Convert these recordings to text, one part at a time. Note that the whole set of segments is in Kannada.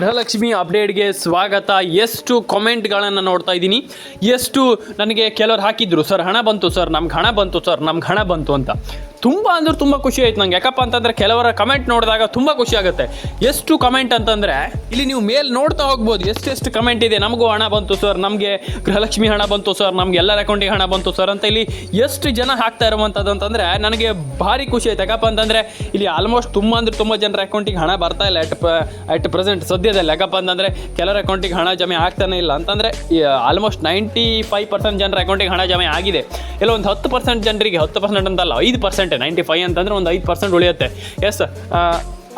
ಗೃಹಲಕ್ಷ್ಮಿ ಅಪ್ಡೇಟ್ಗೆ ಸ್ವಾಗತ. ಎಷ್ಟು ಕಾಮೆಂಟ್ಗಳನ್ನು ನೋಡ್ತಾ ಇದ್ದೀನಿ. ಎಷ್ಟು ನನಗೆ ಕೆಲವರು ಹಾಕಿದ್ರು, ಸರ್, ಹಣ ಬಂತು, ಸರ್, ನಮ್ಗೆ ಹಣ ಬಂತು, ಸರ್, ನಮ್ಗೆ ಹಣ ಬಂತು ಅಂತ. ತುಂಬ ಅಂದ್ರೆ ತುಂಬ ಖುಷಿ ಆಯ್ತು ನಂಗೆ. ಯಾಕಪ್ಪ ಅಂತಂದರೆ ಕೆಲವರ ಕಮೆಂಟ್ ನೋಡಿದಾಗ ತುಂಬ ಖುಷಿ ಆಗುತ್ತೆ. ಎಷ್ಟು ಕಮೆಂಟ್ ಅಂತಂದರೆ, ಇಲ್ಲಿ ನೀವು ಮೇಲ್ ನೋಡ್ತಾ ಹೋಗ್ಬೋದು. ಎಷ್ಟೆಷ್ಟು ಕಮೆಂಟ್ ಇದೆ. ನಮಗೂ ಹಣ ಬಂತು ಸರ್ ನಮಗೆ ಗೃಹಲಕ್ಷ್ಮಿ ಹಣ ಬಂತು ಸರ್ ನಮ್ಗೆ ಎಲ್ಲರ ಅಕೌಂಟಿಗೆ ಹಣ ಬಂತು ಸರ್ ಅಂತ ಇಲ್ಲಿ ಎಷ್ಟು ಜನ ಹಾಕ್ತಾ ಇರುವಂಥದ್ದು ಅಂತಂದರೆ ನನಗೆ ಭಾರಿ ಖುಷಿ ಆಯ್ತು. ಯಾಕಪ್ಪ ಅಂತಂದರೆ ಇಲ್ಲಿ ಆಲ್ಮೋಸ್ಟ್ ತುಂಬ ಅಂದ್ರೆ ತುಂಬ ಜನರ ಅಕೌಂಟಿಗೆ ಹಣ ಬರ್ತಾ ಇಲ್ಲ ಅಟ್ ಅಟ್ ಪ್ರೆಸೆಂಟ್ ಸದ್ಯದಲ್ಲಿ. ಯಾಕಪ್ಪ ಅಂತಂದರೆ ಕೆಲವರ ಅಕೌಂಟಿಗೆ ಹಣ ಜಮೆ ಆಗ್ತಾನೆ ಇಲ್ಲ. ಅಂತಂದರೆ ಆಲ್ಮೋಸ್ಟ್ ನೈಂಟಿ ಫೈವ್ ಪರ್ಸೆಂಟ್ ಜನರ ಅಕೌಂಟಿಗೆ ಹಣ ಜಮೆ ಆಗಿದೆ. ಇಲ್ಲ, ಒಂದು ಹತ್ತು ಪರ್ಸೆಂಟ್ ಜನರಿಗೆ, ಹತ್ತು ಪರ್ಸೆಂಟ್ ಅಂತಲ್ಲ, ಐದು ಪರ್ಸೆಂಟ್ ನೈಂಟಿ ಫೈವ್ ಅಂತಂದ್ರೆ ಒಂದು ಐದು ಪರ್ಸೆಂಟ್ ಉಳಿಯುತ್ತೆ. ಎಸ್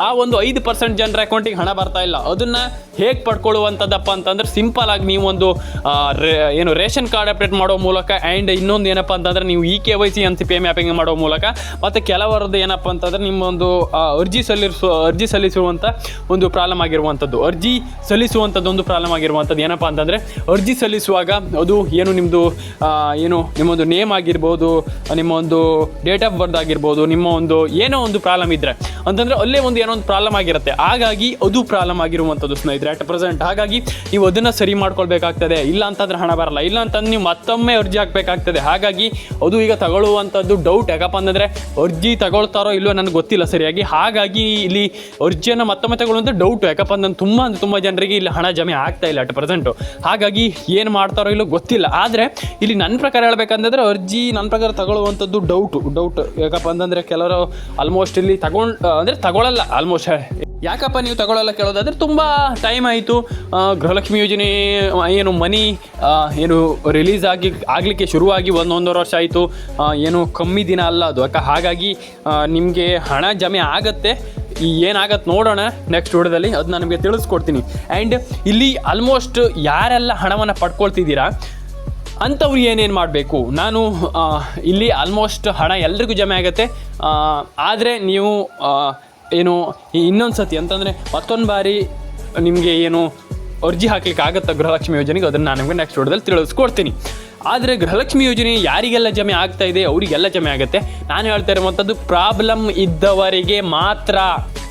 ಆ ಒಂದು ಐದು ಪರ್ಸೆಂಟ್ ಜನರ ಅಕೌಂಟಿಗೆ ಹಣ ಬರ್ತಾ ಇಲ್ಲ. ಅದನ್ನು ಹೇಗೆ ಪಡ್ಕೊಳ್ಳುವಂಥದ್ದಪ್ಪ ಅಂತಂದ್ರೆ ಸಿಂಪಲ್ ಆಗಿ ನೀವು ಒಂದು ಏನು ರೇಷನ್ ಕಾರ್ಡ್ ಅಪ್ಡೇಟ್ ಮಾಡೋ ಮೂಲಕ ಆ್ಯಂಡ್ ಇನ್ನೊಂದು ಏನಪ್ಪ ಅಂತಂದ್ರೆ ನೀವು ಇ ಕೆ ವೈ ಸಿ ಅಂತ ಪಿ ಮ್ಯಾಪಿಂಗ್ ಮಾಡೋ ಮೂಲಕ ಮತ್ತು ಕೆಲವರದ್ದು ಏನಪ್ಪ ಅಂತಂದ್ರೆ ನಿಮ್ಮೊಂದು ಅರ್ಜಿ ಸಲ್ಲಿಸುವ ಅರ್ಜಿ ಸಲ್ಲಿಸುವಂಥ ಒಂದು ಪ್ರಾಬ್ಲಮ್ ಆಗಿರುವಂಥದ್ದು. ಅರ್ಜಿ ಸಲ್ಲಿಸುವಂಥದ್ದು ಒಂದು ಪ್ರಾಬ್ಲಮ್ ಆಗಿರುವಂಥದ್ದು ಏನಪ್ಪ ಅಂತಂದರೆ ಅರ್ಜಿ ಸಲ್ಲಿಸುವಾಗ ಅದು ಏನು ನಿಮ್ಮದು ಏನು ನಿಮ್ಮೊಂದು ನೇಮ್ ಆಗಿರ್ಬೋದು ನಿಮ್ಮ ಒಂದು ಡೇಟ್ ಆಫ್ ಬರ್ತ್ ಆಗಿರ್ಬೋದು, ನಿಮ್ಮ ಒಂದು ಏನೋ ಒಂದು ಪ್ರಾಬ್ಲಮ್ ಇದ್ದರೆ ಅಂತಂದರೆ ಅಲ್ಲೇ ಒಂದು ಏನೋ ಒಂದು ಪ್ರಾಬ್ಲಮ್ ಆಗಿರುತ್ತೆ. ಹಾಗಾಗಿ ಅದು ಪ್ರಾಬ್ಲಮ್ ಆಗಿರುವಂಥದ್ದು ಸ್ನೇಹಿತರೆ ಅಟ್ ಪ್ರೆಸೆಂಟ್ ಹಾಗಾಗಿ ನೀವು ಅದನ್ನು ಸರಿ ಮಾಡ್ಕೊಳ್ಬೇಕಾಗ್ತದೆ. ಇಲ್ಲ ಅಂತಂದ್ರೆ ಹಣ ಬರಲ್ಲ. ಇಲ್ಲ ಅಂತಂದ್ರೆ ನೀವು ಮತ್ತೊಮ್ಮೆ ಅರ್ಜಿ ಹಾಕಬೇಕಾಗ್ತದೆ. ಹಾಗಾಗಿ ಅದು ಈಗ ತಗೊಳ್ಳುವಂಥದ್ದು ಡೌಟ್ ಯಾಕಪ್ಪ ಅಂತಂದರೆ ಅರ್ಜಿ ತಗೊಳ್ತಾರೋ ಇಲ್ಲೋ ನನಗೆ ಗೊತ್ತಿಲ್ಲ ಸರಿಯಾಗಿ. ಹಾಗಾಗಿ ಇಲ್ಲಿ ಅರ್ಜಿಯನ್ನು ಮತ್ತೊಮ್ಮೆ ತಗೊಳ್ಳುವಂಥ ಡೌಟ್ ಯಾಕಪ್ಪ ಅಂತಂದ್ರೆ ತುಂಬ ಅಂದ್ರೆ ತುಂಬ ಜನರಿಗೆ ಇಲ್ಲಿ ಹಣ ಜಮೆ ಆಗ್ತಾ ಇಲ್ಲ ಅಟ್ ಪ್ರೆಸೆಂಟು ಹಾಗಾಗಿ ಏನು ಮಾಡ್ತಾರೋ ಇಲ್ಲೋ ಗೊತ್ತಿಲ್ಲ. ಆದರೆ ಇಲ್ಲಿ ನನ್ನ ಪ್ರಕಾರ ಹೇಳಬೇಕಂದ್ರೆ ಅರ್ಜಿ ನನ್ನ ಪ್ರಕಾರ ತಗೊಳ್ಳುವಂಥದ್ದು ಡೌಟು ಡೌಟ್ ಯಾಕಪ್ಪ ಅಂತಂದರೆ ಕೆಲವರು ಆಲ್ಮೋಸ್ಟ್ ಇಲ್ಲಿ ತಗೊಂಡು, ಅಂದರೆ ತಗೊಳ್ಳಲ್ಲ ಆಲ್ಮೋಸ್ಟ್ ಯಾಕಪ್ಪ ನೀವು ತಗೊಳ್ಳಲ್ಲ ಕೇಳೋದಾದ್ರೆ ತುಂಬ ಟೈಮ್ ಆಯಿತು. ಗೃಹಲಕ್ಷ್ಮಿ ಯೋಜನೆ ಏನು ಮನಿ ಏನು ರಿಲೀಸ್ ಆಗಿ, ಆಗಲಿಕ್ಕೆ ಶುರುವಾಗಿ ಒಂದು ಒಂದೂವರೆ ವರ್ಷ ಆಯಿತು. ಏನು ಕಮ್ಮಿ ದಿನ ಅಲ್ಲ ಅದು. ಅಕ್ಕ, ಹಾಗಾಗಿ ನಿಮಗೆ ಹಣ ಜಮೆ ಆಗತ್ತೆ. ಏನಾಗತ್ತೆ ನೋಡೋಣ ನೆಕ್ಸ್ಟ್ ವಿಡಿಯೋದಲ್ಲಿ. ಅದು ನಾನು ನಿಮಗೆ ತಿಳಿಸ್ಕೊಡ್ತೀನಿ. ಆ್ಯಂಡ್ ಇಲ್ಲಿ ಆಲ್ಮೋಸ್ಟ್ ಯಾರೆಲ್ಲ ಹಣವನ್ನು ಪಡ್ಕೊಳ್ತಿದ್ದೀರಾ, ಅಂಥವ್ರು ಏನೇನು ಮಾಡಬೇಕು? ನಾನು ಇಲ್ಲಿ ಆಲ್ಮೋಸ್ಟ್ ಹಣ ಎಲ್ರಿಗೂ ಜಮೆ ಆಗುತ್ತೆ. ಆದರೆ ನೀವು ಏನು ಇನ್ನೊಂದು ಸತಿ ಅಂತಂದರೆ ಮತ್ತೊಂದು ಬಾರಿ ನಿಮಗೆ ಏನು ಅರ್ಜಿ ಹಾಕ್ಲಿಕ್ಕೆ ಆಗುತ್ತಾ ಗೃಹಲಕ್ಷ್ಮಿ ಯೋಜನೆಗೆ, ಅದನ್ನು ನಾನು ನಿಮಗೆ ನೆಕ್ಸ್ಟ್ ವಿಡಿಯೋದಲ್ಲಿ ತಿಳಿಸ್ಕೊಡ್ತೀನಿ. ಆದರೆ ಗೃಹಲಕ್ಷ್ಮಿ ಯೋಜನೆ ಯಾರಿಗೆಲ್ಲ ಜಮೆ ಆಗ್ತಾ ಇದೆ? ಅವರಿಗೆಲ್ಲ ಜಮೆ ಆಗುತ್ತೆ. ನಾನು ಹೇಳ್ತಾ ಇರುವಂಥದ್ದು ಪ್ರಾಬ್ಲಮ್ ಇದ್ದವರಿಗೆ ಮಾತ್ರ.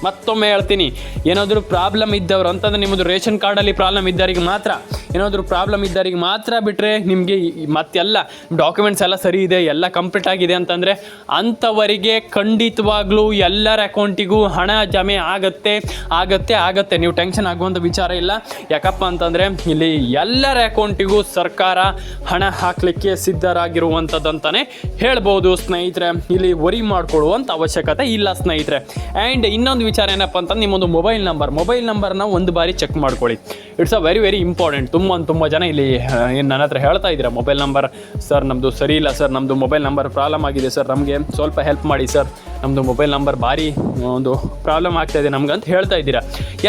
ಮತ್ತೊಮ್ಮೆ ಹೇಳ್ತೀನಿ, ಏನಾದರೂ ಪ್ರಾಬ್ಲಮ್ ಇದ್ದವರು ಅಂತಂದ್ರೆ ನಿಮ್ಮದು ರೇಷನ್ ಕಾರ್ಡಲ್ಲಿ ಪ್ರಾಬ್ಲಮ್ ಇದ್ದವರಿಗೆ ಮಾತ್ರ. ಏನಾದರೂ ಪ್ರಾಬ್ಲಮ್ ಇದ್ದವರಿಗೆ ಮಾತ್ರ ಬಿಟ್ಟರೆ ನಿಮಗೆ ಮತ್ತೆಲ್ಲ ಡಾಕ್ಯುಮೆಂಟ್ಸ್ ಎಲ್ಲ ಸರಿ ಇದೆ, ಎಲ್ಲ ಕಂಪ್ಲೀಟ್ ಆಗಿದೆ ಅಂತಂದರೆ ಅಂಥವರಿಗೆ ಖಂಡಿತವಾಗ್ಲೂ ಎಲ್ಲರ ಅಕೌಂಟಿಗೂ ಹಣ ಜಮೆ ಆಗತ್ತೆ ಆಗತ್ತೆ ಆಗತ್ತೆ. ನೀವು ಟೆನ್ಷನ್ ಆಗುವಂಥ ವಿಚಾರ ಇಲ್ಲ. ಯಾಕಪ್ಪ ಅಂತಂದರೆ ಇಲ್ಲಿ ಎಲ್ಲರ ಅಕೌಂಟಿಗೂ ಸರ್ಕಾರ ಹಣ ಹಾಕಲಿಕ್ಕೆ ಸಿದ್ಧರಾಗಿರುವಂಥದ್ದಂತಾನೆ ಹೇಳ್ಬೋದು, ಸ್ನೇಹಿತರೆ. ಇಲ್ಲಿ ವರಿ ಮಾಡ್ಕೊಳ್ಳುವಂಥ ಅವಶ್ಯಕತೆ ಇಲ್ಲ, ಸ್ನೇಹಿತರೆ. ಆ್ಯಂಡ್ ಇನ್ನೊಂದು ವಿಚಾರ ಏನಪ್ಪ ಅಂತ ನಿಮ್ಮೊಂದು ಮೊಬೈಲ್ ನಂಬರ್ ಮೊಬೈಲ್ ನಂಬರ್ನ ಒಂದು ಬಾರಿ ಚೆಕ್ ಮಾಡ್ಕೊಳ್ಳಿ. It's a very very important ತುಂಬ ತುಂಬ ಜನ ಇಲ್ಲಿ ಏನು ನನ್ನ ಹತ್ರ ಹೇಳ್ತಾ ಇದ್ದೀರಾ? ಮೊಬೈಲ್ ನಂಬರ್ ಸರ್ ನಮ್ಮದು ಸರಿ ಇಲ್ಲ, ಸರ್ ನಮ್ಮದು ಮೊಬೈಲ್ ನಂಬರ್ ಪ್ರಾಬ್ಲಮ್ ಆಗಿದೆ, ಸರ್, ನಮಗೆ ಸ್ವಲ್ಪ ಹೆಲ್ಪ್ ಮಾಡಿ, ಸರ್. ನಮ್ಮದು ಮೊಬೈಲ್ ನಂಬರ್ ಭಾರಿ ಒಂದು ಪ್ರಾಬ್ಲಮ್ ಆಗ್ತಾ ಇದೆ ನಮ್ಗೆ ಅಂತ ಹೇಳ್ತಾ ಇದ್ದೀರಾ?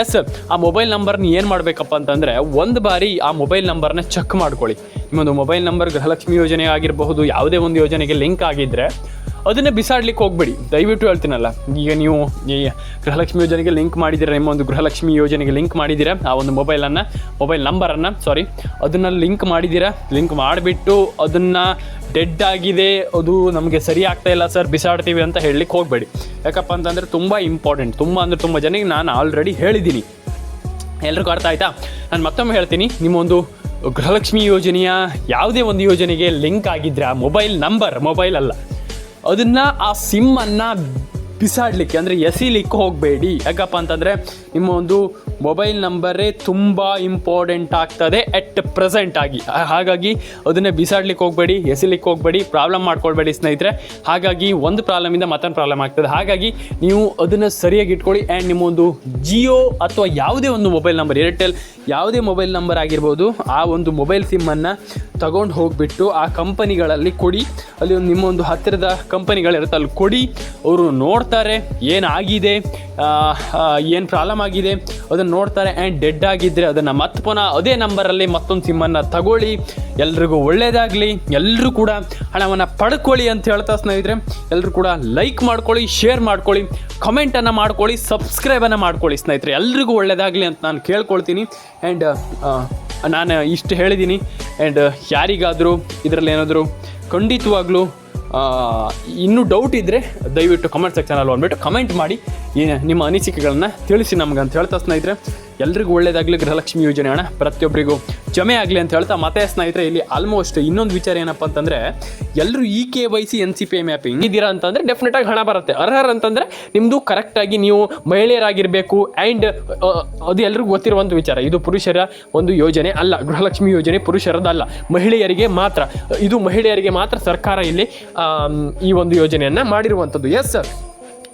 ಎಸ್ ಆ ಮೊಬೈಲ್ ನಂಬರ್ನ ಏನು ಮಾಡಬೇಕಪ್ಪ ಅಂತಂದರೆ, ಒಂದು ಬಾರಿ ಆ ಮೊಬೈಲ್ ನಂಬರ್ನ ಚೆಕ್ ಮಾಡ್ಕೊಳ್ಳಿ. ನಿಮ್ಮೊಂದು ಮೊಬೈಲ್ ನಂಬರ್ ಗೃಹಲಕ್ಷ್ಮಿ ಯೋಜನೆ ಆಗಿರಬಹುದು, ಯಾವುದೇ ಒಂದು ಯೋಜನೆಗೆ ಲಿಂಕ್ ಆಗಿದ್ದರೆ ಅದನ್ನು ಬಿಸಾಡ್ಲಿಕ್ಕೆ ಹೋಗ್ಬೇಡಿ. ದಯವಿಟ್ಟು ಹೇಳ್ತೀನಲ್ಲ, ಈಗ ನೀವು ಈ ಗೃಹಲಕ್ಷ್ಮಿ ಯೋಜನೆಗೆ ಲಿಂಕ್ ಮಾಡಿದ್ದೀರಾ, ನಿಮ್ಮ ಒಂದು ಗೃಹಲಕ್ಷ್ಮಿ ಯೋಜನೆಗೆ ಲಿಂಕ್ ಮಾಡಿದ್ದೀರಾ, ಆ ಒಂದು ಮೊಬೈಲನ್ನು ಮೊಬೈಲ್ ನಂಬರನ್ನು ಸಾರಿ ಅದನ್ನು ಲಿಂಕ್ ಮಾಡಿದ್ದೀರಾ, ಲಿಂಕ್ ಮಾಡಿಬಿಟ್ಟು ಅದನ್ನು ಡೆಡ್ ಆಗಿದೆ, ಅದು ನಮಗೆ ಸರಿ ಇಲ್ಲ ಸರ್, ಬಿಸಾಡ್ತೀವಿ ಅಂತ ಹೇಳಲಿಕ್ಕೆ ಹೋಗಬೇಡಿ. ಯಾಕಪ್ಪ ಅಂತಂದರೆ ತುಂಬ ಇಂಪಾರ್ಟೆಂಟ್ ತುಂಬ ಅಂದರೆ ತುಂಬ ಜನಕ್ಕೆ ನಾನು ಆಲ್ರೆಡಿ ಹೇಳಿದ್ದೀನಿ. ಎಲ್ರಿಗೂ ಅರ್ಥ ಆಯಿತಾ? ನಾನು ಮತ್ತೊಮ್ಮೆ ಹೇಳ್ತೀನಿ ನಿಮ್ಮೊಂದು ಗೃಹಲಕ್ಷ್ಮಿ ಯೋಜನೆಯ ಯಾವುದೇ ಒಂದು ಯೋಜನೆಗೆ ಲಿಂಕ್ ಆಗಿದ್ರೆ ಆ ಮೊಬೈಲ್ ನಂಬರ್, ಮೊಬೈಲ್ ಅಲ್ಲ. ಅದನ್ನು ಆ ಸಿಮ್ಮನ್ನು ಬಿಸಾಡಲಿಕ್ಕೆ ಅಂದರೆ ಎಸಿಲಿಕ್ಕೆ ಹೋಗಬೇಡಿ. ಯಾಕಪ್ಪ ಅಂತಂದರೆ ನಿಮ್ಮ ಒಂದು ಮೊಬೈಲ್ ನಂಬರೇ ತುಂಬ ಇಂಪಾರ್ಟೆಂಟ್ ಆಗ್ತದೆ ಎಟ್ ಪ್ರೆಸೆಂಟ್ ಆಗಿ. ಹಾಗಾಗಿ ಅದನ್ನೇ ಬಿಸಾಡ್ಲಿಕ್ಕೆ ಹೋಗಬೇಡಿ, ಎಸಿಲಿಕ್ಕೆ ಹೋಗಬೇಡಿ, ಪ್ರಾಬ್ಲಮ್ ಮಾಡ್ಕೊಳ್ಬೇಡಿ ಸ್ನೇಹಿತರೆ. ಹಾಗಾಗಿ ಒಂದು ಪ್ರಾಬ್ಲಮಿಂದ ಮತ್ತೊಂದು ಪ್ರಾಬ್ಲಮ್ ಆಗ್ತದೆ. ಹಾಗಾಗಿ ನೀವು ಅದನ್ನು ಸರಿಯಾಗಿ ಇಟ್ಕೊಳ್ಳಿ. ಆ್ಯಂಡ್ ನಿಮ್ಮೊಂದು ಜಿಯೋ ಅಥವಾ ಯಾವುದೇ ಒಂದು ಮೊಬೈಲ್ ನಂಬರ್ ಏರ್ಟೆಲ್ ಯಾವುದೇ ಮೊಬೈಲ್ ನಂಬರ್ ಆಗಿರ್ಬೋದು, ಆ ಒಂದು ಮೊಬೈಲ್ ಸಿಮ್ಮನ್ನು ತಗೊಂಡು ಹೋಗಿಬಿಟ್ಟು ಆ ಕಂಪನಿಗಳಲ್ಲಿ ಕೊಡಿ. ಅಲ್ಲಿ ಒಂದು ನಿಮ್ಮೊಂದು ಹತ್ತಿರದ ಕಂಪನಿಗಳಿರುತ್ತೆ ಅಲ್ಲಿ ಕೊಡಿ. ಅವರು ನೋಡ್ತಾರೆ, ಏನಾಗಿದೆ ಏನು ಪ್ರಾಬ್ಲಮ್ ಆಗಿದೆ, ಅದನ್ನು ನೋಡ್ತಾರೆ ಆ್ಯಂಡ್ ಡೆಡ್ ಆಗಿದ್ದರೆ ಅದನ್ನು ಮತ್ತೆ ಪುನಃ ಅದೇ ನಂಬರಲ್ಲಿ ಮತ್ತೊಂದು ಸಿಮ್ಮನ್ನು ತಗೊಳ್ಳಿ. ಎಲ್ರಿಗೂ ಒಳ್ಳೆಯದಾಗಲಿ ಎಲ್ಲರೂ ಕೂಡ ಹಣವನ್ನು ಪಡ್ಕೊಳ್ಳಿ ಅಂತ ಹೇಳ್ತಾ ಸ್ನೇಹಿತರೆ. ಎಲ್ಲರೂ ಕೂಡ ಲೈಕ್ ಮಾಡ್ಕೊಳ್ಳಿ ಶೇರ್ ಮಾಡ್ಕೊಳ್ಳಿ ಕಮೆಂಟನ್ನು ಮಾಡ್ಕೊಳ್ಳಿ ಸಬ್ಸ್ಕ್ರೈಬನ್ನು ಮಾಡ್ಕೊಳ್ಳಿ ಸ್ನೇಹಿತರೆ. ಎಲ್ರಿಗೂ ಒಳ್ಳೆಯದಾಗಲಿ ಅಂತ ನಾನು ಕೇಳ್ಕೊಳ್ತೀನಿ. ಆ್ಯಂಡ್ ನಾನು ಇಷ್ಟು ಹೇಳಿದ್ದೀನಿ ಆ್ಯಂಡ್ ಯಾರಿಗಾದರೂ ಇದರಲ್ಲಿ ಏನಾದರೂ ಖಂಡಿತವಾಗ್ಲೂ ಇನ್ನೂ ಡೌಟ್ ಇದ್ದರೆ ದಯವಿಟ್ಟು ಕಮೆಂಟ್ ಸೆಕ್ಷನಲ್ಲಿ ಬಂದುಬಿಟ್ಟು ಕಮೆಂಟ್ ಮಾಡಿ. ನಿಮ್ಮ ಅನಿಸಿಕೆಗಳನ್ನ ತಿಳಿಸಿ ನಮ್ಗೆ ಅಂತ ಹೇಳ್ತಾ ಸ್ನೇಹಿತರೆ. ಎಲ್ರಿಗೂ ಒಳ್ಳೇದಾಗಲಿ, ಗೃಹಲಕ್ಷ್ಮಿ ಯೋಜನೆ ಹಣ ಪ್ರತಿಯೊಬ್ಬರಿಗೂ ಜಮೆ ಆಗಲಿ ಅಂತ ಹೇಳ್ತಾ, ಮತ್ತೆ ಸ್ನೇಹಿತರೆ, ಇಲ್ಲಿ ಆಲ್ಮೋಸ್ಟ್ ಇನ್ನೊಂದು ವಿಚಾರ ಏನಪ್ಪ ಅಂತಂದರೆ ಎಲ್ಲರೂ e K Y C N C P mapping ಇದ್ದೀರಾ ಅಂತಂದರೆ ಡೆಫಿನೆಟಾಗಿ ಹಣ ಬರುತ್ತೆ. ಅರ್ಹರ್ ಅಂತಂದರೆ ನಿಮ್ಮದು ಕರೆಕ್ಟಾಗಿ ನೀವು ಮಹಿಳೆಯರಾಗಿರಬೇಕು ಆ್ಯಂಡ್ ಅದು ಎಲ್ರಿಗೂ ಗೊತ್ತಿರುವಂಥ ವಿಚಾರ. ಇದು ಪುರುಷರ ಒಂದು ಯೋಜನೆ ಅಲ್ಲ, ಗೃಹಲಕ್ಷ್ಮಿ ಯೋಜನೆ ಪುರುಷರದಲ್ಲ, ಮಹಿಳೆಯರಿಗೆ ಮಾತ್ರ. ಇದು ಮಹಿಳೆಯರಿಗೆ ಮಾತ್ರ ಸರ್ಕಾರ ಇಲ್ಲಿ ಈ ಒಂದು ಯೋಜನೆಯನ್ನು ಮಾಡಿರುವಂಥದ್ದು ಎಸ್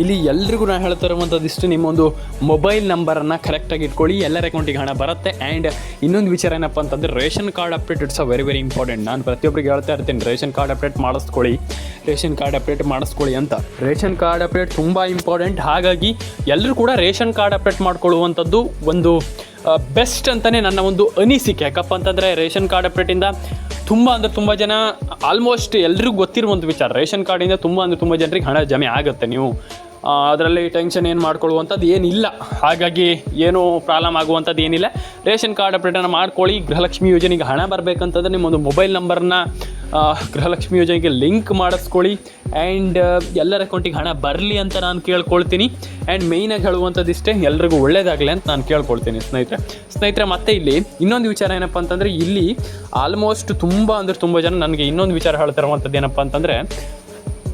ಇಲ್ಲಿ ಎಲ್ರಿಗೂ ನಾನು ಹೇಳ್ತಾ ಇರುವಂಥದ್ದು ಇಷ್ಟು. ನಿಮ್ಮೊಂದು ಮೊಬೈಲ್ ನಂಬರನ್ನು ಕರೆಕ್ಟಾಗಿ ಇಟ್ಕೊಳ್ಳಿ. ಎಲ್ಲರ ಅಕೌಂಟಿಗೆ ಹಣ ಬರುತ್ತೆ. ಆ್ಯಂಡ್ ಇನ್ನೊಂದು ವಿಚಾರ ಏನಪ್ಪ ಅಂತಂದರೆ, ration card update it's a very very important ನಾನು ಪ್ರತಿಯೊಬ್ಬರಿಗೆ ಹೇಳ್ತಾ ಇರ್ತೀನಿ, ರೇಷನ್ ಕಾರ್ಡ್ ಅಪ್ಡೇಟ್ ಮಾಡಿಸ್ಕೊಳ್ಳಿ. ರೇಷನ್ ಕಾರ್ಡ್ ಅಪ್ಡೇಟ್ ಮಾಡಿಸ್ಕೊಳ್ಳಿ ಅಂತ. ರೇಷನ್ ಕಾರ್ಡ್ ಅಪ್ಡೇಟ್ ತುಂಬ ಇಂಪಾರ್ಟೆಂಟ್ ಹಾಗಾಗಿ ಎಲ್ಲರೂ ಕೂಡ ರೇಷನ್ ಕಾರ್ಡ್ ಅಪ್ಡೇಟ್ ಮಾಡ್ಕೊಳ್ಳುವಂಥದ್ದು ಒಂದು ಬೆಸ್ಟ್ ಅಂತಲೇ ನನ್ನ ಒಂದು ಅನಿಸಿಕೆ. ಯಾಕಪ್ಪ ಅಂತಂದರೆ, ರೇಷನ್ ಕಾರ್ಡ್ ಅಪ್ಡೇಟಿಂದ ತುಂಬ ಅಂದರೆ ತುಂಬ ಜನ ಆಲ್ಮೋಸ್ಟ್ ಎಲ್ರಿಗೂ ಗೊತ್ತಿರುವಂಥ ವಿಚಾರ. ರೇಷನ್ ಕಾರ್ಡಿಂದ ತುಂಬ ಅಂದರೆ ತುಂಬ ಜನರಿಗೆ ಹಣ ಜಮೆ ಆಗುತ್ತೆ ನೀವು. ಅದರಲ್ಲಿ ಟೆನ್ಷನ್ ಏನು ಮಾಡ್ಕೊಳ್ಳುವಂಥದ್ದು ಏನಿಲ್ಲ. ಹಾಗಾಗಿ ಏನು ಪ್ರಾಬ್ಲಮ್ ಆಗುವಂಥದ್ದು ಏನಿಲ್ಲ. ರೇಷನ್ ಕಾರ್ಡ್ ಅಪ್ಡೇಟನ್ನು ಮಾಡ್ಕೊಳ್ಳಿ. ಗೃಹಲಕ್ಷ್ಮಿ ಯೋಜನೆಗೆ ಹಣ ಬರಬೇಕಂತಂದ್ರೆ ನಿಮ್ಮೊಂದು ಮೊಬೈಲ್ ನಂಬರ್ನ ಗೃಹಲಕ್ಷ್ಮಿ ಯೋಜನೆಗೆ ಲಿಂಕ್ ಮಾಡಿಸ್ಕೊಳ್ಳಿ. ಆ್ಯಂಡ್ ಎಲ್ಲರ ಅಕೌಂಟಿಗೆ ಹಣ ಬರಲಿ ಅಂತ ನಾನು ಕೇಳ್ಕೊಳ್ತೀನಿ. ಆ್ಯಂಡ್ ಮೇಯ್ನಾಗಿ ಹೇಳುವಂಥದ್ದು ಇಷ್ಟೇ, ಎಲ್ರಿಗೂ ಒಳ್ಳೇದಾಗಲಿ ಅಂತ ನಾನು ಕೇಳ್ಕೊಳ್ತೀನಿ ಸ್ನೇಹಿತರೆ. ಸ್ನೇಹಿತರೆ, ಮತ್ತೆ ಇಲ್ಲಿ ಇನ್ನೊಂದು ವಿಚಾರ ಏನಪ್ಪ ಅಂತಂದರೆ ಇಲ್ಲಿ ಆಲ್ಮೋಸ್ಟ್ ತುಂಬ ಅಂದರೆ ತುಂಬ ಜನ ನನಗೆ ಇನ್ನೊಂದು ವಿಚಾರ ಹೇಳ್ತಿರುವಂಥದ್ದು ಏನಪ್ಪ ಅಂತಂದರೆ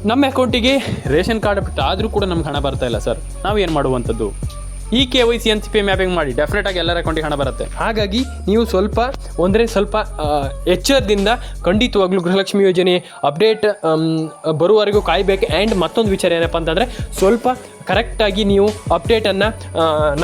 ನಮ್ಮ ಅಕೌಂಟಿಗೆ ರೇಷನ್ ಕಾರ್ಡ್ ಬಿಟ್ಟು ಆದರೂ ಕೂಡ ನಮ್ಗೆ ಹಣ ಬರ್ತಾ ಇಲ್ಲ ಸರ್. ನಾವು ಏನು ಮಾಡುವಂಥದ್ದು? E K Y C N C P mapping ಮಾಡಿ ಡೆಫಿನೆಟಾಗಿ ಎಲ್ಲರ ಅಕೌಂಟಿಗೆ ಹಣ ಬರುತ್ತೆ. ಹಾಗಾಗಿ ನೀವು ಸ್ವಲ್ಪ ಅಂದರೆ ಸ್ವಲ್ಪ ಎಚ್ಚರದಿಂದ ಖಂಡಿತವಾಗ್ಲೂ ಗೃಹಲಕ್ಷ್ಮಿ ಯೋಜನೆ ಅಪ್ಡೇಟ್ ಬರುವವರೆಗೂ ಕಾಯಬೇಕು. ಆ್ಯಂಡ್ ಮತ್ತೊಂದು ವಿಚಾರ ಏನಪ್ಪ ಅಂತಂದರೆ, ಸ್ವಲ್ಪ ಕರೆಕ್ಟಾಗಿ ನೀವು ಅಪ್ಡೇಟನ್ನು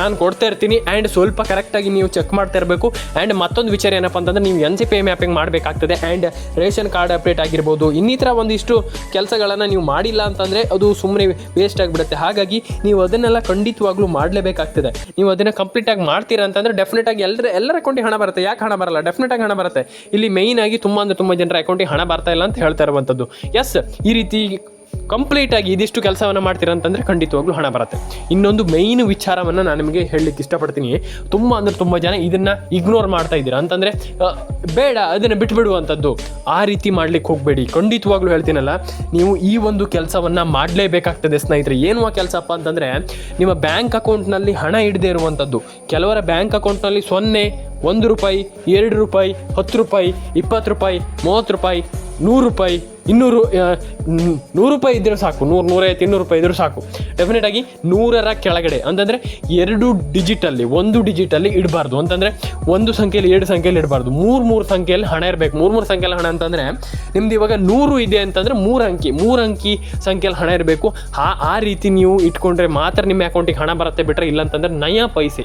ನಾನು ಕೊಡ್ತಾ ಇರ್ತೀನಿ. ಆ್ಯಂಡ್ ಸ್ವಲ್ಪ ಕರೆಕ್ಟಾಗಿ ನೀವು ಚೆಕ್ ಮಾಡ್ತಾ ಇರಬೇಕು. ಆ್ಯಂಡ್ ಮತ್ತೊಂದು ವಿಚಾರ ಏನಪ್ಪ ಅಂತಂದರೆ, ನೀವು ಎನ್ ಸಿ ಪಿ ಮ್ಯಾಪಿಂಗ್ ಮಾಡಬೇಕಾಗ್ತದೆ. ಆ್ಯಂಡ್ ರೇಷನ್ ಕಾರ್ಡ್ ಅಪ್ಡೇಟ್ ಆಗಿರ್ಬೋದು. ಇನ್ನಿತರ ಒಂದಿಷ್ಟು ಕೆಲಸಗಳನ್ನು ನೀವು ಮಾಡಿಲ್ಲ ಅಂತಂದರೆ, ಅದು ಸುಮ್ಮನೆ ವೇಸ್ಟ್ ಆಗಿಬಿಡುತ್ತೆ. ಹಾಗಾಗಿ ನೀವು ಅದನ್ನೆಲ್ಲ ಖಂಡಿತವಾಗ್ಲೂ ಮಾಡಲೇಬೇಕಾಗ್ತದೆ. ನೀವು ಅದನ್ನು ಕಂಪ್ಲೀಟಾಗಿ ಮಾಡ್ತೀರಾ ಅಂತಂದರೆ ಡೆಫಿನೆಟಾಗಿ ಎಲ್ಲರ ಎಲ್ಲರ ಅಕೌಂಟಿಗೆ ಹಣ ಬರುತ್ತೆ. ಯಾಕೆ ಹಣ ಬರಲ್ಲ? ಡೆಫಿನೆಟಾಗಿ ಹಣ ಬರುತ್ತೆ. ಇಲ್ಲಿ ಮೇಯ್ನಾಗಿ ತುಂಬ ಅಂದರೆ ತುಂಬ ಜನರ ಅಕೌಂಟಿಗೆ ಹಣ ಬರ್ತಾ ಇಲ್ಲ ಅಂತ ಹೇಳ್ತಾ ಇರುವಂಥದ್ದು ಎಸ್ ಈ ರೀತಿ ಕಂಪ್ಲೀಟಾಗಿ ಇದಿಷ್ಟು ಕೆಲಸವನ್ನು ಮಾಡ್ತೀರಾ ಅಂತಂದರೆ ಖಂಡಿತವಾಗ್ಲೂ ಹಣ ಬರುತ್ತೆ. ಇನ್ನೊಂದು ಮೈನ್ ವಿಚಾರವನ್ನು ನಾನು ನಿಮಗೆ ಹೇಳಲಿಕ್ಕೆ ಇಷ್ಟಪಡ್ತೀನಿ. ತುಂಬ ಅಂದರೆ ತುಂಬ ಜನ ಇದನ್ನು ಇಗ್ನೋರ್ ಮಾಡ್ತಾ ಇದ್ದೀರಾ ಅಂತಂದರೆ ಬೇಡ, ಅದನ್ನು ಬಿಟ್ಬಿಡುವಂಥದ್ದು. ಆ ರೀತಿ ಮಾಡ್ಲಿಕ್ಕೆ ಹೋಗಬೇಡಿ. ಖಂಡಿತವಾಗ್ಲೂ ಹೇಳ್ತೀನಲ್ಲ, ನೀವು ಈ ಒಂದು ಕೆಲಸವನ್ನು ಮಾಡಲೇಬೇಕಾಗ್ತದೆ ಸ್ನೇಹಿತರೆ. ಏನು ಆ ಕೆಲಸಪ್ಪ ಅಂತಂದರೆ, ನಿಮ್ಮ ಬ್ಯಾಂಕ್ ಅಕೌಂಟ್ನಲ್ಲಿ ಹಣ ಇಡದೇ ಇರುವಂಥದ್ದು. ಕೆಲವರ ಬ್ಯಾಂಕ್ ಅಕೌಂಟ್ನಲ್ಲಿ ಸೊನ್ನೆ, ಒಂದು ರೂಪಾಯಿ, ಎರಡು ರೂಪಾಯಿ, ಹತ್ತು ರೂಪಾಯಿ, ಇಪ್ಪತ್ತು ರೂಪಾಯಿ, ಮೂವತ್ತು ರೂಪಾಯಿ ನೂರು ರೂಪಾಯಿ, ಇನ್ನೂರು ನೂರು ರೂಪಾಯಿ ಇದ್ದರೆ ಸಾಕು, ನೂರು, ನೂರೈವತ್ತು, ಇನ್ನೂರು ರೂಪಾಯಿ ಇದ್ದರೂ ಸಾಕು. ಡೆಫಿನೆಟಾಗಿ ನೂರರ ಕೆಳಗಡೆ, ಅಂತಂದರೆ ಎರಡು ಡಿಜಿಟಲ್ಲಿ, ಒಂದು ಡಿಜಿಟಲ್ಲಿ ಇಡಬಾರ್ದು. ಅಂತಂದರೆ ಒಂದು ಸಂಖ್ಯೆಯಲ್ಲಿ ಎರಡು ಸಂಖ್ಯೆಯಲ್ಲಿ ಇಡಬಾರ್ದು. ಮೂರು ಮೂರು ಸಂಖ್ಯೆಯಲ್ಲಿ ಹಣ ಇರಬೇಕು. ಮೂರು ಮೂರು ಸಂಖ್ಯೆಯಲ್ಲಿ ಹಣ ಅಂತಂದರೆ ನಿಮ್ದು ಇವಾಗ ನೂರು ಇದೆ ಅಂತಂದರೆ ಮೂರು ಅಂಕಿ ಮೂರು ಅಂಕಿ ಸಂಖ್ಯೆಯಲ್ಲಿ ಹಣ ಇರಬೇಕು. ಆ ಆ ರೀತಿ ನೀವು ಇಟ್ಕೊಂಡ್ರೆ ಮಾತ್ರ ನಿಮ್ಮ ಅಕೌಂಟಿಗೆ ಹಣ ಬರುತ್ತೆ ಬಿಟ್ಟರೆ ಇಲ್ಲ ಅಂತಂದರೆ ನಯ ಪೈಸೆ.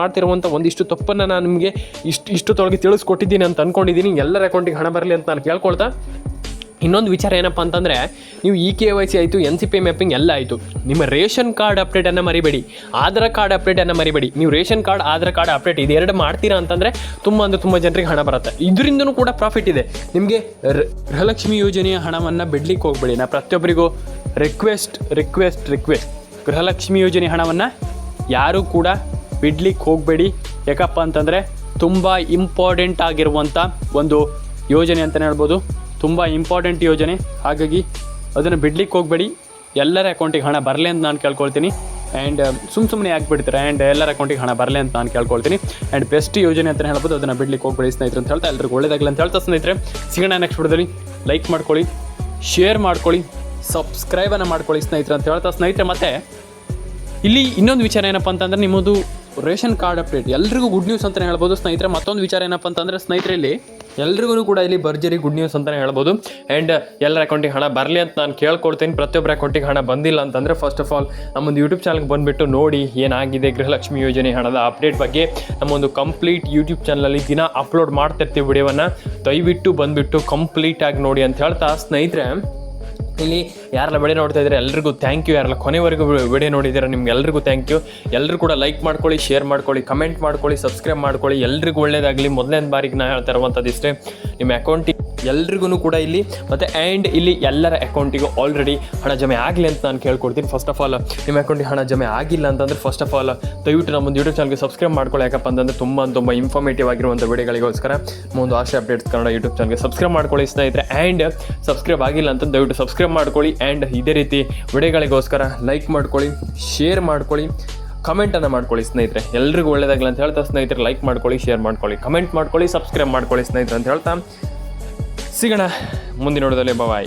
ಮಾಡ್ತಿರುವಂಥ ಒಂದಿಷ್ಟು ತಪ್ಪನ್ನು ನಾನು ನಿಮಗೆ ಇಷ್ಟು ಇಷ್ಟು ತೊಳಗೆ ತಿಳಿಸ್ಕೊಟ್ಟಿದ್ದೀನಿ ಅಂತ ಅಂದ್ಕೊಂಡಿದ್ದೀನಿ ಎಲ್ಲರ ಅಕೌಂಟಿಗೆ ಹಣ ಬರಲಿ ಅಂತ ನಾನು ಕೇಳ್ಕೊಳ್ತಾ. ಇನ್ನೊಂದು ವಿಚಾರ ಏನಪ್ಪ ಅಂತಂದರೆ, ನೀವು ಇ ಕೆ ವೈ ಸಿ ಆಯಿತು, ಎನ್ ಸಿ ಪಿ ಮ್ಯಾಪಿಂಗ್ ಎಲ್ಲ ಆಯಿತು. ನಿಮ್ಮ ರೇಷನ್ ಕಾರ್ಡ್ ಅಪ್ಡೇಟನ್ನು ಮರಿಬೇಡಿ. ಆಧಾರ್ ಕಾರ್ಡ್ ಅಪ್ಡೇಟನ್ನು ಮರಿಬೇಡಿ. ನೀವು ration card, Aadhaar card update ಇದೆರಡು ಮಾಡ್ತೀರಾ ಅಂತಂದರೆ ತುಂಬ ಅಂದರೆ ತುಂಬ ಜನರಿಗೆ ಹಣ ಬರುತ್ತೆ. ಇದರಿಂದನೂ ಕೂಡ ಪ್ರಾಫಿಟ್ ಇದೆ. ನಿಮಗೆ ಗೃಹಲಕ್ಷ್ಮಿ ಯೋಜನೆಯ ಹಣವನ್ನು ಬಿಡ್ಲಿಕ್ಕೆ ಹೋಗಬೇಡಿ. ನಾ ಪ್ರತಿಯೊಬ್ಬರಿಗೂ ರಿಕ್ವೆಸ್ಟ್ ರಿಕ್ವೆಸ್ಟ್ ರಿಕ್ವೆಸ್ಟ್ ಗೃಹಲಕ್ಷ್ಮಿ ಯೋಜನೆ ಹಣವನ್ನು ಯಾರೂ ಕೂಡ ಬಿಡ್ಲಿಕ್ಕೆ ಹೋಗಬೇಡಿ. ಯಾಕಪ್ಪ ಅಂತಂದರೆ ತುಂಬ ಇಂಪಾರ್ಟೆಂಟ್ ಆಗಿರುವಂಥ ಒಂದು ಯೋಜನೆ ಅಂತಲೇ ಹೇಳ್ಬೋದು. ತುಂಬ ಇಂಪಾರ್ಟೆಂಟ್ ಯೋಜನೆ. ಹಾಗಾಗಿ ಅದನ್ನು ಬಿಡ್ಲಿಕ್ಕೆ ಹೋಗಬೇಡಿ. ಎಲ್ಲರ ಅಕೌಂಟಿಗೆ ಹಣ ಬರಲಿ ಅಂತ ನಾನು ಕೇಳ್ಕೊಳ್ತೀನಿ. ಆ್ಯಂಡ್ ಸುಮ್ಮ ಸುಮ್ಮನೆ ಯಾಕೆ ಬಿಡ್ತಾರೆ ಆ್ಯಂಡ್ ಎಲ್ಲರ ಅಕೌಂಟಿಗೆ ಹಣ ಬರಲಿ ಅಂತ ನಾನು ಕೇಳ್ಕೊಳ್ತೀನಿ. ಆ್ಯಂಡ್ ಬೆಸ್ಟ್ ಯೋಜನೆ ಅಂತ ಹೇಳ್ಬೋದು. ಅದನ್ನು ಬಿಡ್ಲಿಕ್ಕೆ ಹೋಗಬೇಡಿ ಸ್ನೇಹಿತರು ಅಂತ ಹೇಳ್ತಾ ಎಲ್ಲರಿಗೂ ಒಳ್ಳೇದಾಗಲಿ ಅಂತ ಹೇಳ್ತಾ ಸ್ನೇಹಿತರೆ. ಸಿಗೋಣ ನೆಕ್ಸ್ಟ್ ವಿಡಿಯೋದಲ್ಲಿ. ಲೈಕ್ ಮಾಡ್ಕೊಳ್ಳಿ. ಶೇರ್ ಮಾಡ್ಕೊಳ್ಳಿ. ಸಬ್ಸ್ಕ್ರೈಬನ್ನು ಮಾಡ್ಕೊಳ್ಳಿ ಸ್ನೇಹಿತರೆ ಅಂತ ಹೇಳ್ತಾ ಸ್ನೇಹಿತರೆ. ಮತ್ತೆ, ಇಲ್ಲಿ ಇನ್ನೊಂದು ವಿಚಾರ ಏನಪ್ಪ ಅಂತಂದ್ರೆ ನಿಮ್ಮದು ರೇಷನ್ ಕಾರ್ಡ್ ಅಪ್ಡೇಟ್. ಎಲ್ರಿಗೂ ಗುಡ್ ನ್ಯೂಸ್ ಅಂತಲೇ ಹೇಳ್ಬೋದು. ಸ್ನೇಹಿತರೆ, ಮತ್ತೊಂದು ವಿಚಾರ ಏನಪ್ಪ ಅಂತಂದ್ರೆ, ಸ್ನೇಹಿತರಲ್ಲಿ ಎಲ್ರಿಗೂ ಕೂಡ ಇಲ್ಲಿ ಭರ್ಜರಿ ಗುಡ್ ನ್ಯೂಸ್ ಅಂತಲೇ ಹೇಳ್ಬೋದು. ಆ್ಯಂಡ್ ಎಲ್ಲರ ಅಕೌಂಟಿಗೆ ಹಣ ಬರಲಿ ಅಂತ ನಾನು ಕೇಳ್ಕೊಡ್ತೀನಿ. ಪ್ರತಿಯೊಬ್ಬರ ಅಕೌಂಟಿಗೆ ಹಣ ಬಂದಿಲ್ಲ ಅಂತಂದರೆ ಫಸ್ಟ್ ಆಫ್ ಆಲ್ ನಮ್ಮೊಂದು ಯೂಟ್ಯೂಬ್ ಚಾನಲ್ಗೆ ಬಂದುಬಿಟ್ಟು ನೋಡಿ ಏನಾಗಿದೆ ಗೃಹಲಕ್ಷ್ಮಿ ಯೋಜನೆ ಹಣದ ಅಪ್ಡೇಟ್ ಬಗ್ಗೆ. ನಮ್ಮೊಂದು ಕಂಪ್ಲೀಟ್ ಯೂಟ್ಯೂಬ್ ಚಾನಲಲ್ಲಿ ದಿನ ಅಪ್ಲೋಡ್ ಮಾಡ್ತಿರ್ತೀವಿ ವಿಡಿಯೋವನ್ನು. ದಯವಿಟ್ಟು ಬಂದುಬಿಟ್ಟು ಕಂಪ್ಲೀಟಾಗಿ ನೋಡಿ ಅಂತ ಹೇಳ್ತಾ, ಸ್ನೇಹಿತರೆ. ಇಲ್ಲಿ ಯಾರೆಲ್ಲ ವಿಡಿಯೋ ನೋಡ್ತಾ ಇದ್ದಾರೆ, ಎಲ್ರಿಗೂ ಥ್ಯಾಂಕ್ ಯು ಯಾರೆಲ್ಲ ಕೊನೆವರೆಗೂ ವಿಡಿಯೋ ನೋಡಿದ್ದೀರಾ ನಿಮ್ಗೆ ಎಲ್ರಿಗೂ ಥ್ಯಾಂಕ್ ಯು ಎಲ್ಲರೂ ಕೂಡ ಲೈಕ್ ಮಾಡ್ಕೊಳ್ಳಿ ಶೇರ್ ಮಾಡ್ಕೊಳ್ಳಿ ಕಮೆಂಟ್ ಮಾಡ್ಕೊಳ್ಳಿ ಸಬ್ಸ್ಕ್ರೈಬ್ ಮಾಡ್ಕೊಳ್ಳಿ. ಎಲ್ರಿಗೂ ಒಳ್ಳೇದಾಗಲಿ. ಮೊದಲನೇ ಬಾರಿಗೆ ನಾನು ಹೇಳ್ತಾ ಇರುವಂಥದ್ದು ಇಷ್ಟೇ. ನಿಮ್ಮ ಅಕೌಂಟಿಗೆ ಎಲ್ರಿಗೂ ಕೂಡ ಇಲ್ಲಿ, ಮತ್ತು ಆ್ಯಂಡ್ ಇಲ್ಲಿ ಎಲ್ಲರ ಅಕೌಂಟಿಗೂ ಆಲ್ರೆಡಿ ಹಣ ಜಮೆ ಆಗಲಿ ಅಂತ ನಾನು ಕೇಳ್ಕೊಡ್ತೀನಿ. ಫಸ್ಟ್ ಆಫ್ ಆಲ್ ನಿಮ್ಮ ಅಕೌಂಟಿಗೆ ಹಣ ಜಮೆ ಆಗಿಲ್ಲ ಅಂತಂದರೆ ಫಸ್ಟ್ ಆಫ್ ಆಲ್ ದಯವಿಟ್ಟು ನಮ್ಮ ಒಂದು ಯೂಟ್ಯೂಬ್ ಚಾನಲ್ಗೆ ಸಬ್ಸ್ಕ್ರೈಬ್ ಮಾಡ್ಕೊಳ್ಳಿ. ಯಾಕಪ್ಪ ಅಂತಂದರೆ ತುಂಬ ತುಂಬ ಇನ್ಫಾರ್ಮೇಟಿವ್ ಆಗಿರುವಂಥ ವಿಡಿಯೋಗಳಿಗೋಸ್ಕರ ಒಂದು ಆಶೆ ಅಪ್ಡೇಟ್ಸ್ ಕನ್ನಡ ಯೂಟ್ಯೂಬ್ ಚಾನಲ್ಗೆ ಸಬ್ಸ್ಕ್ರೈಬ್ ಮಾಡ್ಕೊಳ್ಳಿ ಸ್ನೇಹಿತರೆ. ಆ್ಯಂಡ್ ಸಬ್ಸ್ಕ್ರೈಬ್ ಆಗಿಲ್ಲ ಅಂತ ದಯವಿಟ್ಟು ಸಬ್ಸ್ಕ್ರೈಬ್ ಮಾಡ್ಕೊಳ್ಳಿ. ಆ್ಯಂಡ್ ಇದೇ ರೀತಿ ವಿಡಿಯೋಗಳಿಗೋಸ್ಕರ ಲೈಕ್ ಮಾಡ್ಕೊಳ್ಳಿ ಶೇರ್ ಮಾಡ್ಕೊಳ್ಳಿ ಕಮೆಂಟನ್ನು ಮಾಡ್ಕೊಳ್ಳಿ ಸ್ನೇಹಿತರೆ. ಎಲ್ರಿಗೂ ಒಳ್ಳೇದಾಗಲಿ ಅಂತ ಹೇಳ್ತಾ ಸ್ನೇಹಿತರೆ ಲೈಕ್ ಮಾಡ್ಕೊಳ್ಳಿ ಶೇರ್ ಮಾಡ್ಕೊಳ್ಳಿ ಕಮೆಂಟ್ ಮಾಡ್ಕೊಳ್ಳಿ ಸಬ್ಸ್ಕ್ರೈಬ್ ಮಾಡ್ಕೊಳ್ಳಿ ಸ್ನೇಹಿತರೆ ಅಂತ ಹೇಳ್ತಾ ಸಿಗೋಣ ಮುಂದಿನ ನೋಡೋದಲ್ಲಿ ಬಾಯ್